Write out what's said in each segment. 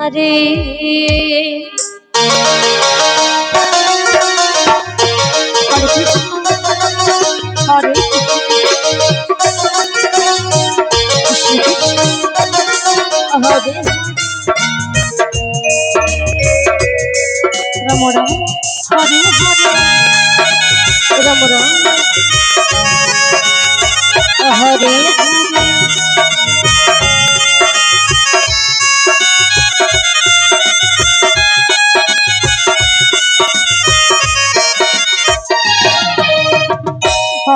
Hare Ram Ram Hare Hare. Ram Ram. Hare Hare.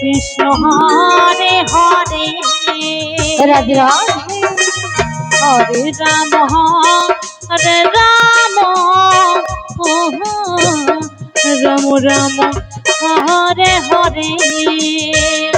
Krishna Hare Hare Radhe Radhe. Hare Ram Hare Ram. Ram Ram Hare Hare.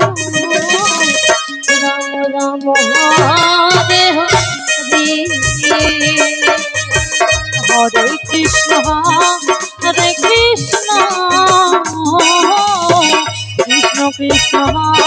Krishna